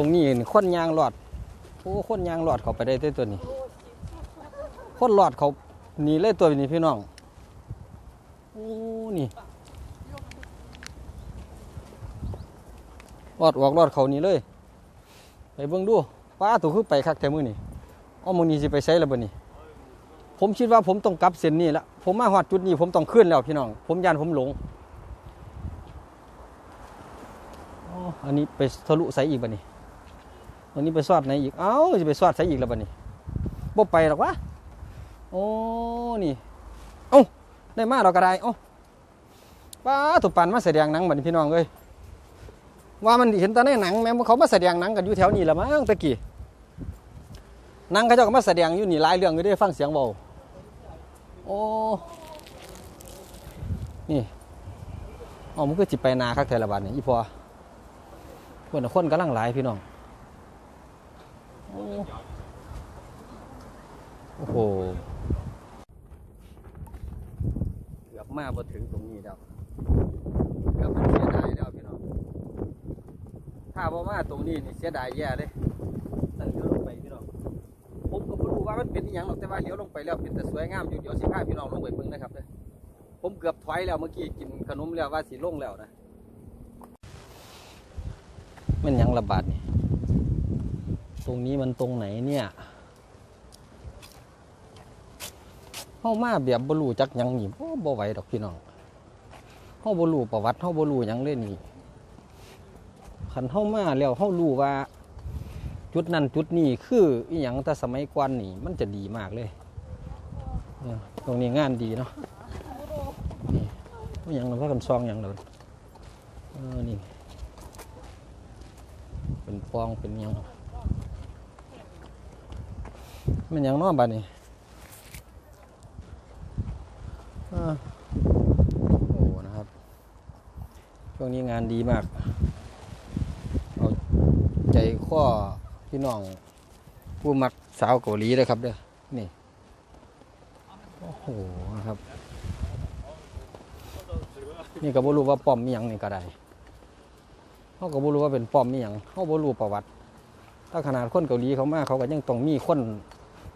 รงนี้นี่คนยางหลอดโอ้คนยางหลอดเขาไปได้เต้ตัวนี้คนหลอดเขาหนีเลยตัวนี้พี่น้องโอ้นี่หลอดออกหลอดเขานี่เลย ไปเบิ่งดูป้าตัวคือไปคักแต่มือนี่อ้อมงนี่สิไปใช้แล้วบ่นี่ผมคิดว่าผมต้องกลับเส้นนี้ละผมมาหอดจุดนี้ผมต้องขึ้นแล้วพี่น้อง ผมยานผมหลงอ๋ออันนี้ไปทะลุใส่อีกบ่นี่ อันนี้ไปสอดไหนอีก เอ้าจะไปสอดใส่อีกแล้วบ่นี่บ่ไปหรอกวะ โอ้ นี่ เอ้าได้มาเราก็ได้เอ้าป้าตุปันมาแสดงหนังบ่นี่พี่น้องเอ้ยว่ามันเห็นแต่ในหนังแม่เขามาแสดงหนังกันอยู่แถวนี้ละมั้งตะกี้หนังเขาเจ้าก็มาแสดงอยู่นี่หลายเรื่องอยู่ได้ฟังเสียงเบาโอ้ นี่อ๋อมันก็จิไปนาคักแทละบาทนี่อีพอคนคนกำลังหลายพี่น้อง โอ้โหเกือบมาพอถึงตรงนี้แล้วเกือบมันเสียดายแล้วพี่น้องถ้าพอมาตรงนี้นี่เสียดายแย่เลยตั้งเลี้ยวลงไปพี่น้องผมก็ไม่รู้ว่ามันเป็นอย่างหรอกแต่ว่าเลี้ยวลงไปแล้วเป็นแต่สวยงามอยู่เดี๋ยวสิพาพี่น้องลงไปเบิ่งนะครับเด้อผมเกือบถอยแล้วเมื่อกี้กินขนมแล้วว่าสิลงแล้วนะมันยังระบาดนี่ ตรงนี้มันตรงไหนเนี่ยเฮามาแบบบรูจักยังนี่บ่บ่ไหวดอกพี่น้องเฮาบรูประวัติเฮาบรูยังเลยนี่คันเฮามาแล้วเฮารู้ว่า จุดนั้นจุดนี้คืออีหยังแต่สมัยก่อนนี่ มันจะดีมากเลยตรงนี้งานดีเนาะนี่อีหยังเราพากันซองอย่างเดียวเออนี่เป็นฟองเป็นยัง มันยังนอกบ้านนี่เออโอ้นะครับ ช่วงนี้งานดีมาก เอาใจข้อพี่น้อง ผู้มักสาวเกาหลีเลยครับเด้อ นี่ โอ้โหนะครับ นี่ก็บ่รู้ว่าป้อมมีหยังนี่ก็ได้เขาก็บ่รู้ว่าเป็นป้อมมีหยังเขาบ่รู้ประวัติถ้าขนาดคนเกาหลีเขามาเขาก็ยังต้องมีคน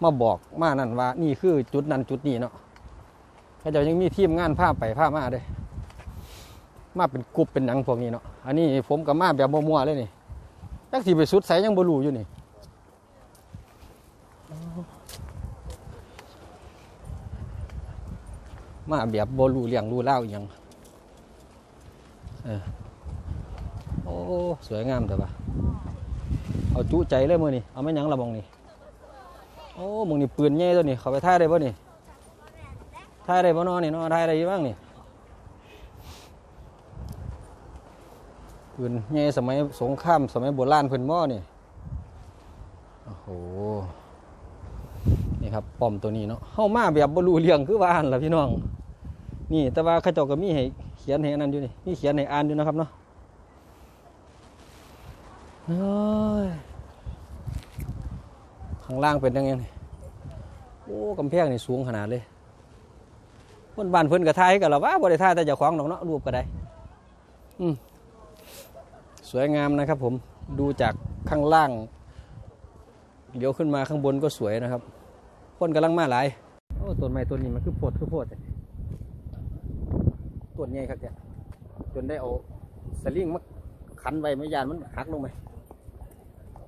มาบอกมานั่นว่า นี่คือจุดนั้นจุดนี้เนาะเขาเจะยังมีทีมงานผ้าไปผ้ามาเด้อมาเป็นกลุ่มเป็นหนังพวกนี้เนาะอันนี้ผมกับมาแบบมัวๆเลยนี่จักสิไปสุดใสยังบ่รู้อยู่นี่มาแบบบ่รู้เรื่องรูเล่าอหยังเออโอ้ สวยงามแต่ว่าเอาจุใจเลยมือนี่เอาไม่ยั้งละมองนี่ โอ้มึงนี่ปืนใหญ่ตัวนี่เขาไปท่ายได้ป่ะนี่ท่ายได้ป่ะนอนนี่นอนท่ายได้อยู่บ้างนี่ปืนใหญ่สมัยสงครามสมัยโบราณเพิ่นหม้อนี่โอ้โหนี่ครับป้อมตัวนี้เนาะเข้ามาแบบบรูเรื่องคือว่าอันล่ะพี่น้อง นี่แต่ว่าข้าเจ้าก็มีให้เขียนให้อันนั้นอยู่นี่มีเขียนให้อ่านอยู่นะครับเนาะเอ้ยางล่างเป็นยังไงโอ้กำแพงนี่สูงขนาดเลยคนบ้านเพิ่นก็ทายกันแล้วว่าบ่ได้ทายแต่เจ้าของดอกเนาะรูปก็ได้อืมสวยงามนะครับ ผมดูจากข้างล่างเลี้ยวขึ้นมาข้างบนก็สวยนะครับคนกำลังมาหลายโอ้ต้นไม้ต้นนี้มันคือโพดคือโพดต่ต้นใหญ่ครับเนี่ยจนได้เอาสลิงมาขันไว้ไม่ยานมันหักลงไป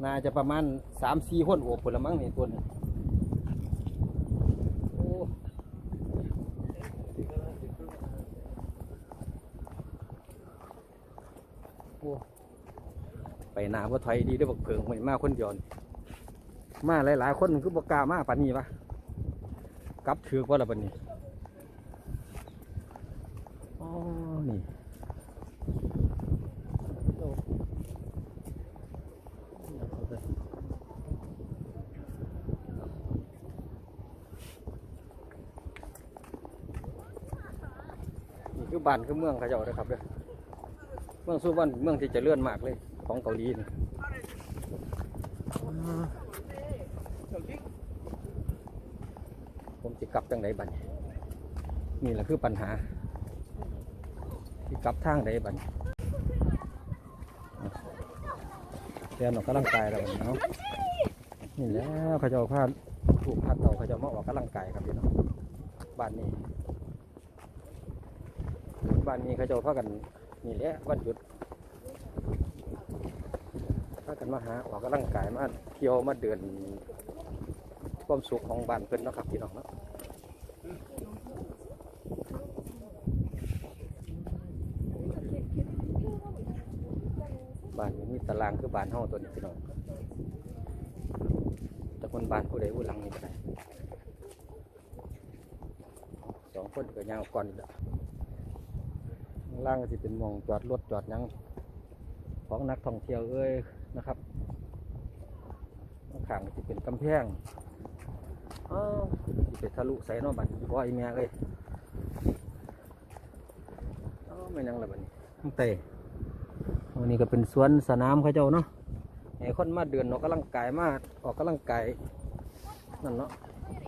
น่าจะประมาณสามสี่คนโอบผลละมั้งนี่ต้นนี้โอ้โอ้ไปหนาบ่ถอยดีได้บักเพิงไม่มาคนเดียวมาหลายๆคนคือบ่กามาปานนี้ปะกลับถือกว่าละปานนี้อ๋อนี่โอ้นี่ คือบ้านคือเมืองเขาเจ้าเด้อครับเด้อเมืองซูวันเมืองที่จะเลื่อนมากเลย ของเกาหลีนี่ผมจะกลับจังไดบัดนี้นี่แหละคือปัญหาที่กลับทางใดบัดนี้เรียนออกกำลังกายแล้วบัดนี้เนาะนี่แหล้วเขาเจ้าพาถูกพาเต่าเขาเจ้ามาออกกำลังกายครับพี่น้องบ้านนี้ บ้านนี้เขาเจ้าพากันนี่แหละวันหยุดพากันมาหาออกกำลังกายมาเที่ยวมาเดินความสุขของบ้านเพิ่นเนาะครับพี่น้องเนาะบ้านนี้ตารางคือบ้านห้องตัวนี้พี่น้องแต่คนบ้านผู้ใดผู้หลังนี่ก็ได้สองคนก็ยาวก่อนอีกแล้ว ล่างก็สิเป็นหมองจอดรถจอดหยังของนักท่องเที่ยวเอ้ยนะครับข้างข้างก็สิเป็นกำแพงอ้าวสิไปทะลุใส่เนอบัดนี้บ่อีเมียเอ้ยอ้าวไม่นยังละบัดนี้ตั้งแต่อันนี้ก็เป็นสวนสนามเขาเจ้าเนาะให้คนมาเดินออกกำลังกายมาออกกำลังกายนั่นเนาะ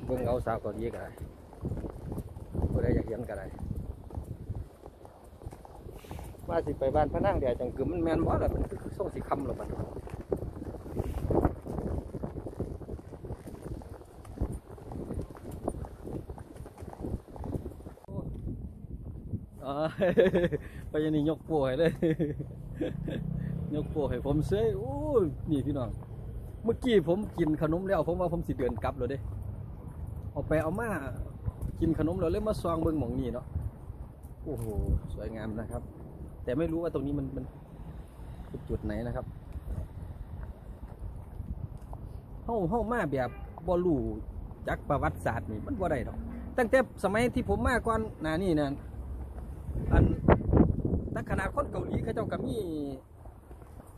เบิ่งเอาสาวเกาหลีก็ได้ผู้ใดอยากเห็นก็ได้ ว่าสิไปบ้านพระนางเดียวจังกึมมันแมนบ่ล่ะมันคือส่งสีคำหรอมันอไปยันนี่ยกโป้ให้เลย ยกโป้ให้ผมเซ้ยโอ้ยนี่พี่น้อง เมื่อกี้ผมกินขนมแล้ว ผมว่าผมสิเดินกลับเลยเด้เอาไปเอามากินขนมแล้วเลยมาซองเบิ่งหมองนี่เนาะ โอ้โห สวยงามนะครับ แต่ไม่รู้ว่าตรงนี้มันมันจุดไหนนะครับเฮาเฮามาแบบบ่รู้จักประวัติศาสตร์นี่มันบ่ได้ดอก ตั้งแต่สมัยที่ผมมาก่อนหน้านี่นะอันนักขนาดคนเกาหลีเขาเจ้าก็มี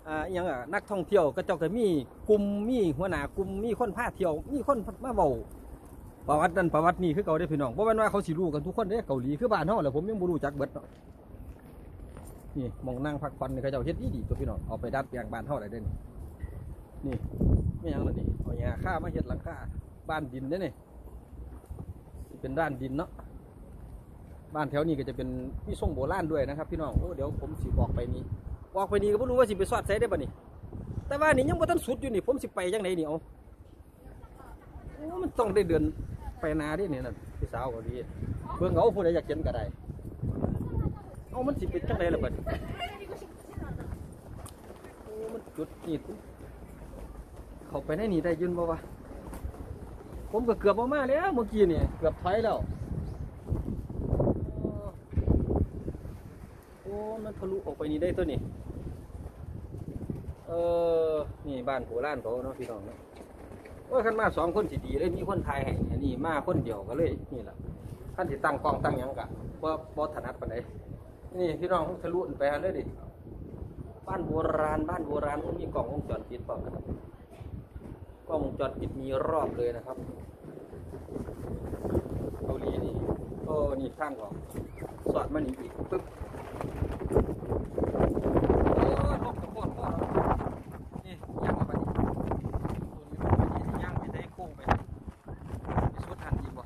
อ่าอหยังอะนักท่องเที่ยวเขาเจ้าก็มีกลุ่มมีหัวหน้ากลุ่มมีคนพาเที่ยว มีคนมาเว้าประวัตินั่นประวัตินี่คือเก่าได้พี่น้องเพราะว่าเขาสิรู้กันทุกคนเด้เกาหลีคือบ้านเฮาแหละผมยังบ่รู้จักเบิดเนาะ นี่มองนั่งพักผ่อนนี่เขาเจ้าเฮ็ดดีๆตัวพี่น้องเอาไปดัดแปลงบ้านเฮาได้เด้อนี่นี่ไม่ยังล่ะนี่เอาหญ้าค่ามาเฮ็ดหลังคาบ้านดินเด้อนี่เป็นด้านดินเนาะบ้านแถวนี้ก็จะเป็นมีทรงโบราณด้วยนะครับ พี่น้องโอ้เดี๋ยวผมสิบอกไปนี้บอกไปนี้ก็ไม่รู้ว่าสิไปสอดใส่ได้บ่นี่แต่ว่านี่ยังบ่ทันสุดอยู่นี่ผมสิไปจังไหนนี่เอาโอ้มันต้องได้เดินไปนาดิเนี่ยนั่นพี่สาวก็ดีเบิ่งเอาผู้ใดอยากเห็นก็ได้ เอามันสิเป็นจังไหนล่ะบัดโอ้มันจุดนี่เขาไปในนี่ได้ยินบ่วะผมก็เกือบออกมาแล้วเมื่อกี้นี่เกือบถอยแล้วโอ้มันทะลุออกไปนี่ได้ตัวนี่เออนี่บ้านโบราณเขาเนาะพี่น้องเนาะว่าขันมาสองคนสิดีเลยมีคนไทยให้นนี้มาคนเดียวก็เลยนี่แหละขั้นที่ตั้งกองตั้งยังกะว่าบ่ถนัดปานใด นี่พี่น้องทะลุไปฮะเลยดิบ้านโบราณบ้านโบราณเขามีกล่องวงจรปิดเปล่าครับกล้องวงจรปิดมีรอบเลยนะครับเกาหลีนี่โอ้นี่ข้างของสอดมันอีกปึ๊บโอ้ยลบกับโคตรโคตรนี่ย่างมาปะนี่ตัวนี้ย่างไปได้โค้งไปไปสุดหันอีกบ่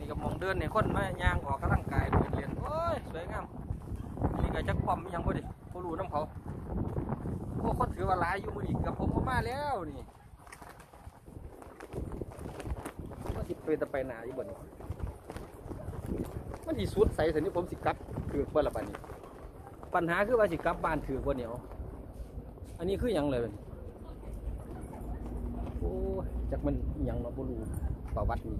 นี่ก็มองเดินเนี่ยคนมาย่างออกกำลังกายเดินเรียนโอ้ยสวยงามนี่ก็จักปั๊มอิหยังบ่ดิบ่รู้น้ำเขา โอ้คนถือว่าหลายอยู่มือดีกับผมมาแล้วนี่ว่าสิเป็นตะไปหนาอยู่บนมันสิสุดใส่สันนี้ผมสิกลับถือกบ่ละปานนี้ ปัญหาคือว่าสิกลับบ้านถือกบ่เหนียวอันนี้คือหยังเลยโอ้จักมันอิหยังเนาะบ่รู้ประวัตินี่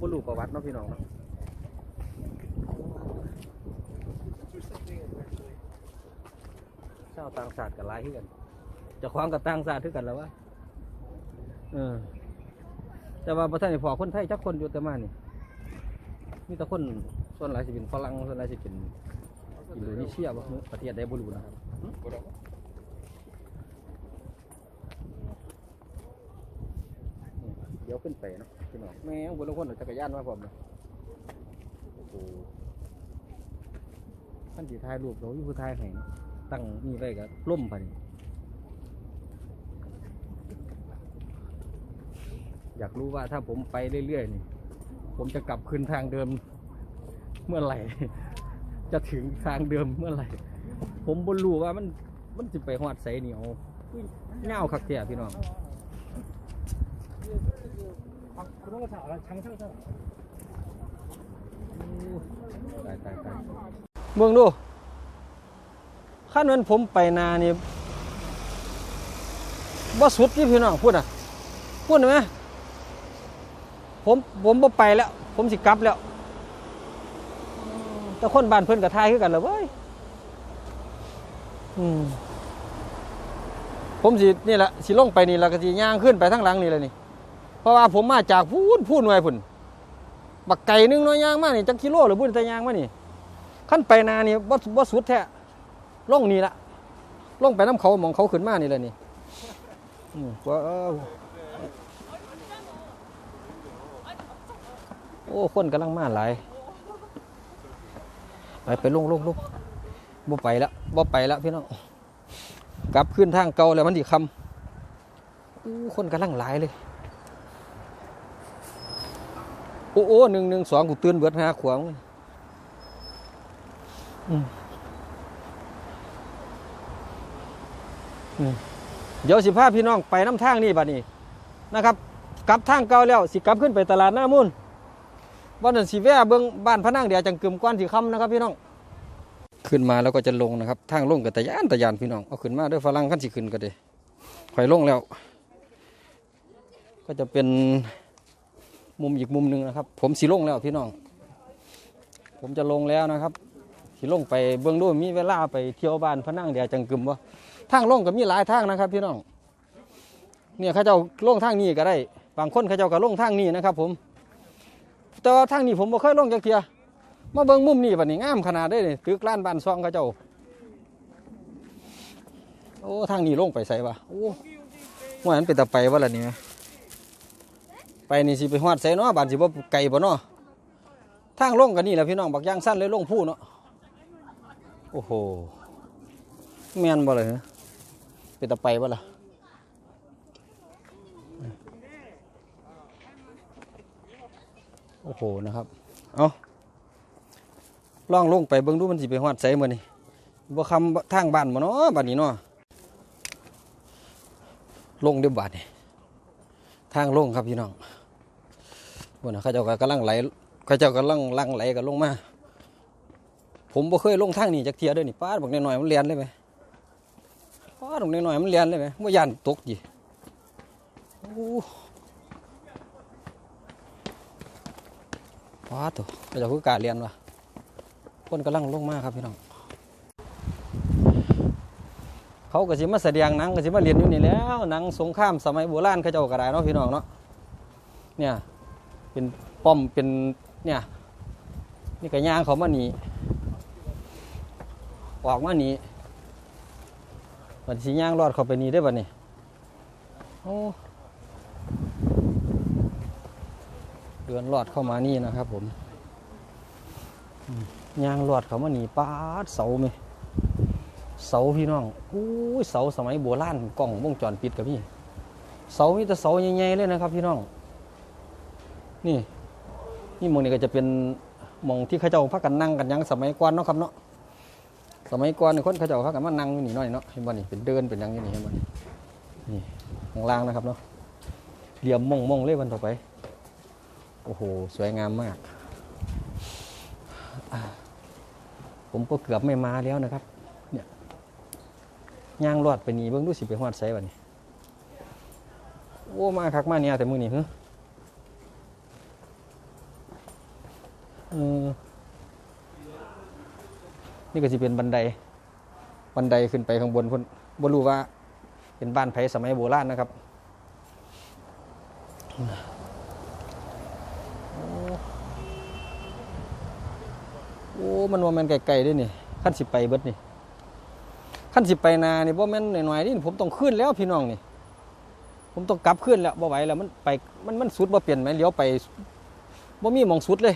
บ่รู้ประวัติเนาะพี่น้องเนาะาวต่างชาติกับหลายคือกันเจะคว้าของกับต่างชาติคือกันแล้ววะเออ แต่ว่าประเทศนี้พอคนไทยจักคนอยู่แต่มานี่มีแต่คนส่วนหลายสิเป็นฝรั่งส่วนหลายสิเป็นอินโดนีเซียบ่รู้ประเทศใดบ่รู้นะครับหึนี่เดี๋ยวขึ้นไปเนาะพี่น้องแม่งบุรุษคนเอาจักรยานมาพร้อมเลยโอ้โหท่านสิถ่ายรูปเราอยู่ผู้ถ่ายให้เนาะ ตั้งนี่ไว้กับล่มไปอยากรู้ว่าถ้าผมไปเรื่อยๆนี่ ผมจะกลับคืนทางเดิมเมื่อไหร่ จะถึงทางเดิมเมื่อไหร่ ผมบนรู้ว่ามันมันจะไปหอดใสเหนียวเงาคักเทียพี่น้องเมืองดู ขั้นนั้นผมไปนานี่บ่สุดที่พี่น้องพูดอะ พูดไหมผมผมบ่ไปแล้ว ผมสิกลับแล้ว แต่คนบ้านเพิ่อนกับทายคือกันเลยเว้ยผมสินี่แหละสิลงไปนี่แล้วก็สิย่างขึ้นไปทั้งหลังนี่เลยนี่ เพราะว่าผมมาจากพูนพูดหนไว้พุ่นบักไก่นึงน้อยย่างมากนี่จักกิโลหรือบุญแต่ย่างมานี่ขั้นไปนานี่บ่บ่สุดแท้ ล่องนี่ละล่องไปน้ำเขาหมองเขาขึ้นมานี่เลยนี่ว่าเอ้าโอ้คนกำลังมาหลายไปไปลงลงลงบ่ไปละบ่ไปละพี่น้องกลับขึ้นทางเก่าแล้วมันดีคำอู้คนกำลังหลายเลยโอ้โอ้หนึ่งหนึ่งสองกูตื่นเบิดหาขวางอืมอืม เดี๋ยวสิพาพี่น้องไปน้ำทางนี่บัดนี้นะครับกลับทางเก่าแล้วสิกลับขึ้นไปตลาดหน้ามุ่นวันนั้นสิแวะเบิ้งบ้านพนางเดียจังกึมก้อนสีคำนะครับพี่น้องขึ้นมาแล้วก็จะลงนะครับ ทางลงกับตะยานตะยานพี่น้องเอาขึ้นมาด้วยฝรั่งขั้นสิขึ้นก็ไดีถอยลงแล้ว ก็จะเป็นมุมอีกมุมหนึ่งนะครับ ผมสีลงแล้วพี่น้อง ผมจะลงแล้วนะครับสีลงไปเบื้องดูมีเวลาไปเที่ยวบ้านพนังเดียจังกึมวะ ทางลงก็มีหลายทางนะครับพี่น้องเนี่ยเขาเจ้าลงทางนี้ก็ได้ บางคนเขาเจ้าก็ลงทางนี้นะครับ ผม แต่ว่าทางนี้ผมบ่เคยลงจักเทียมาเบิ่งมุมนี้บัดนี้งามขนาดได้เลยตึกล้านบ้านซองเขาเจ้าโอ้ทางนี้ลงไปใส่ปะโอ้ว่ามันเป็นตะไปวะล่ะนี่ไปนี่สิไปฮอดใส่เนาะบ้านสิบ่ไกลบ่เนาะทางลงกันนี่แหละพี่น้องบักย่างสั้นเลยลงผู้เนาะโอ้โหแม่นบ่เลยฮะ เป็นตะไปบ่ล่ะโอ้โหนะครับ เอาล่องลงไปเบิ่งดูมันสิไปฮอดใส่มือนี่บ่คำทางบ้านบ่เนาะบ้านนี้เนาะลงเด้อบาดนี่ทางลงครับพี่น้องบนนะเขาเจ้าก็กำลังไหลเขาเจ้ากำลังลังไหลกันลงมา ผมบ่เคยลงทางนี้จากเทียเด้วยนี่ป้าบอกหน่อยๆมันเลียนเลยไหม ป้าดบอกหน่อยมันเลียนเลยไหมว่ายานตกจีโอ้าตัวเขาเจ้าคือกาเลียนวะคนกำลังลงมากครับพี่น้อง เขาก็สิมาแสดงหนังก็สิมาเรียนอยู่นี่แล้วหนังสงครามสมัยโบราณเขาเจ้าก็ได้เนาะพี่น้องเนาะ เนี่ยเป็นป้อมเป็นเนี่ยนี่กระย่างเขามาหนีออกมาหนี บัดสีย่างรอดเข้าไปนี่ได้บัดนี้โอ้เดือนรอดเข้ามานี่นะครับ ผมย่างรอดเขามาหนีปาดเสาไหมเสาพี่น้องอู้ยเสาสมัยโบราณกล้องวงจรปิดกับพี่ เสามีแต่เสาใหญ่ๆเลยนะครับ พี่น้อง นี่นี่มองนี่ก็จะเป็นมองที่เขาเจ้าพักกันนั่งกันยังสมัยก่อนเนาะครับเนาะ สมัยก่อนคนเขาเจ้าพักกันมานั่งอยู่นี่หน่อยเนาะเห็นบ่นี่เป็นเดินเป็นยังอยู่นี่เห็นบ่นี่นี่ข้างล่างนะครับเนาะเหลี่ยมมองมองเลยวันต่อไป โอ้โห สวยงามมาก ผมก็เกือบไม่มาแล้วนะครับ เนี่ยย่างรอดไปนี่เบิ่งดูสิไปฮอดไสบัดนี้โอ้มาคักมาเนี่ยแต่มือนี้เฮ้เออ นี่ก็จะเป็นบันไดบันไดขึ้นไปข้างบนพุ่นบ่รู้ว่าเป็นบ้านไผสมัยโบราณนะครับโอ้มันว่ามันไกลๆด้วยนี่ขั้นสิไปเบิดนี่ขั้นสิไปนานี่บ่แม่นหน่อยๆนี่ผมต้องขึ้นแล้วพี่น้องนี่ ผมต้องกลับขึ้นแล้วบ่ไหวแล้วมันไปมันมันสุดบ่เปลี่ยนไหมเลี้ยวไปบ่มีมองสุดเลย